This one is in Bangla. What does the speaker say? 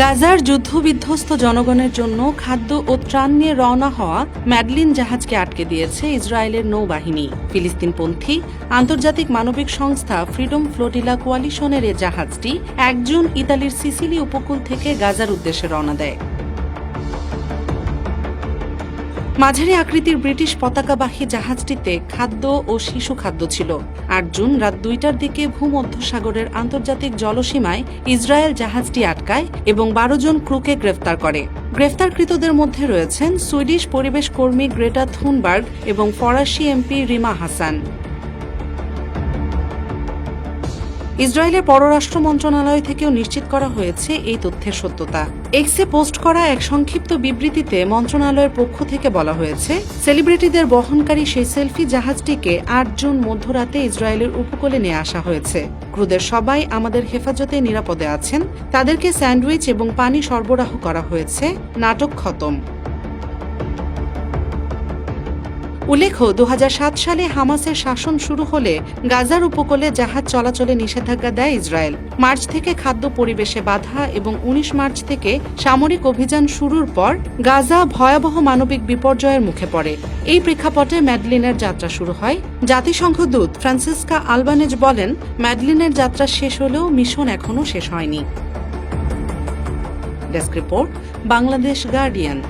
গাজার যুদ্ধবিধ্বস্ত জনগণের জন্য খাদ্য ও ত্রাণ নিয়ে রওনা হওয়া ম্যাডলিন জাহাজকে আটকে দিয়েছে ইসরায়েলের নৌবাহিনী। ফিলিস্তিনপন্থী আন্তর্জাতিক মানবিক সংস্থা ফ্রিডম ফ্লোটিলা কোয়ালিশনের এ জাহাজটি এক জুন ইতালির সিসিলি উপকূল থেকে গাজার উদ্দেশ্যে রওনা দেয়। মাঝারি আকৃতির ব্রিটিশ পতাকাবাহী জাহাজটিতে খাদ্য ও শিশু খাদ্য ছিল। আট জুন রাত দুইটার দিকে ভূমধ্যসাগরের আন্তর্জাতিক জলসীমায় ইসরায়েল জাহাজটি আটকায় এবং বারো জন ক্রুকে গ্রেফতার করে। গ্রেফতারকৃতদের মধ্যে রয়েছেন সুইডিশ পরিবেশ কর্মী গ্রেটা থুনবার্গ এবং ফরাসি এমপি রিমা হাসান। ইসরায়েলের পররাষ্ট্র মন্ত্রণালয় থেকেও নিশ্চিত করা হয়েছে এই তথ্যের সত্যতা। এক্সে পোস্ট করা এক সংক্ষিপ্ত বিবৃতিতে মন্ত্রণালয়ের পক্ষ থেকে বলা হয়েছে, সেলিব্রিটিদের বহনকারী সেই সেলফি জাহাজটিকে আট জুন মধ্যরাতে ইসরায়েলের উপকূলে নিয়ে আসা হয়েছে। ক্রুদের সবাই আমাদের হেফাজতে নিরাপদে আছেন, তাদেরকে স্যান্ডউইচ এবং পানি সরবরাহ করা হয়েছে। নাটক খতম। উল্লেখ্য, দুহাজার সাত সালে হামাসের শাসন শুরু হলে গাজার উপকূলে জাহাজ চলাচলে নিষেধাজ্ঞা দেয় ইসরায়েল। মার্চ থেকে খাদ্য পরিবেশে বাধা এবং ১৯ মার্চ থেকে সামরিক অভিযান শুরুর পর গাজা ভয়াবহ মানবিক বিপর্যয়ের মুখে পড়ে। এই প্রেক্ষাপটে ম্যাডলিনের যাত্রা শুরু হয়। জাতিসংঘ দূত ফ্রান্সিসকা আলবানেজ বলেন, ম্যাডলিনের যাত্রা শেষ হলেও মিশন এখনও শেষ হয়নি। Desk report, Bangladesh Guardian.